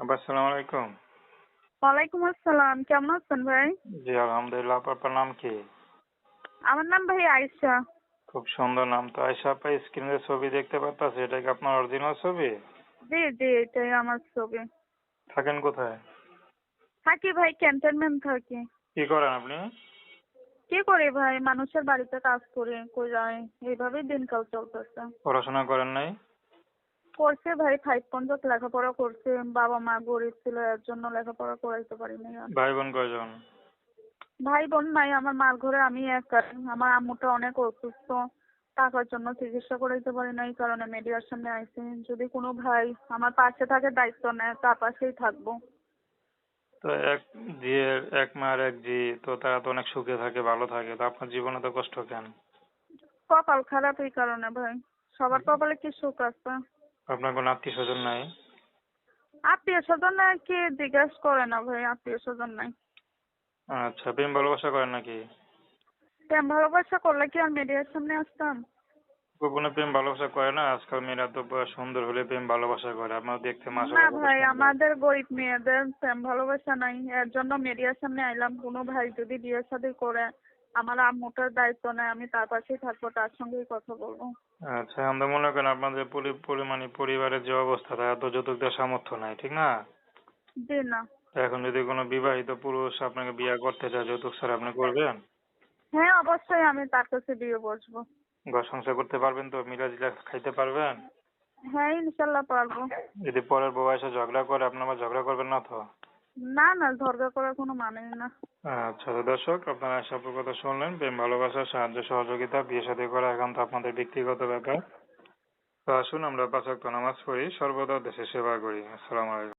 আবার আসসালামু আলাইকুম। ওয়ালাইকুম আসসালাম কেমন আছেন ভাই? জি আলহামদুলিল্লাহ আপনার নাম কি? আমার নাম ভাই আয়েশা। খুব সুন্দর নাম। তো আয়সা আপা স্ক্রিনে ছবি দেখতে পাচ্ছি এটা কি আপনার অরিজিনাল ছবি? জি জি এটাই আমার ছবি। থাকেন কোথায়? থাকি ভাই ক্যান্টনমেন্ট থাকি। কি করেন আপনি? কি করি ভাই মানুষের বাড়িতে কাজ করি কই যাই এইভাবেই দিনকাল চলতেছে। পড়াশোনা করেন নাই? করছে ভাই ফাইভ পর্যন্ত লেখাপড়া করছে। বাবা মা গরিব ছিল এর জন্য লেখাপড়া করাইতে পারিনি আর। ভাই বোন কয়জন? ভাই বোন নাই আমার মার ঘরে আমি একা। আমার আম্মুটা অনেক অসুস্থ টাকার জন্য চিকিৎসা করাইতে পারি না এই কারণে মিডিয়ার সামনে আইসি যদি কোনো ভাই আমার পাশে থাকে দায়িত্ব নেয় তার পাশেই থাকব। তো এক জিয়ের এক মার এক জি তো তারা তো অনেক সুখে থাকে ভালো থাকে। তো আপনার জীবনে তো কষ্ট কেন? কপাল খারাপ এই কারণে ভাই। সবার কপালে কি সুখ আছে? আপনার কোনো আত্মীয় স্বজন নাই? আত্মীয় স্বজন কি জিজ্ঞেস করে না ভাই আত্মীয় স্বজন নাই। আচ্ছা প্রেম ভালোবাসা করেন নাকি? প্রেম ভালোবাসা করলে কি আর মিডিয়ার সামনে আসতাম? গোপনে প্রেম ভালোবাসা করে না? আজকাল মেয়েরা তো সুন্দর হলে প্রেম ভালোবাসা করে। আপনার দেখতে না ভাই আমাদের গরিব মেয়েদের প্রেম ভালোবাসা নাই। এর জন্য মিডিয়ার সামনে আইলাম। কোনো ভাই যদি বিয়ে শাদী করে আমার আম্মুটার দায়িত্ব নেয় আমি তার পাশেই থাকব তার সঙ্গেই কথা বলব। আচ্ছা আমরা মনে করেন আপনাদের পরিমাণে পরিবারের যে অবস্থা তারা তো যৌতুক দেওয়ার সামর্থ্য নাই ঠিক না? জি না। এখন যদি কোনো বিবাহিত পুরুষ আপনাকে বিয়ে করতে চায় যৌতুক স্যার আপনি করবেন? হ্যাঁ অবশ্যই আমি তার কাছে বিয়ে বসবো। ঘর সংসার করতে পারবেন তো মিলাজিলা খাইতে পারবেন? হ্যাঁ ইনশাল্লাহ পারব। যদি পরের বউ এসে ঝগড়া করে আপনি আবার ঝগড়া করবেন না তো? না না ঝগড়া করার কোনো মানেই না। আচ্ছা তো দর্শক, আপনারা সব কথা শুনলেন। প্রেম, ভালোবাসা, সাহায্য, সহযোগিতা, বিয়ে সাথে করা এখন একান্ত আপনাদের ব্যক্তিগত ব্যাপার। তো আসুন, আমরা পাঁচ নামাজ পড়ি, সর্বদা দেশের সেবা করি। আসসালামু আলাইকুম।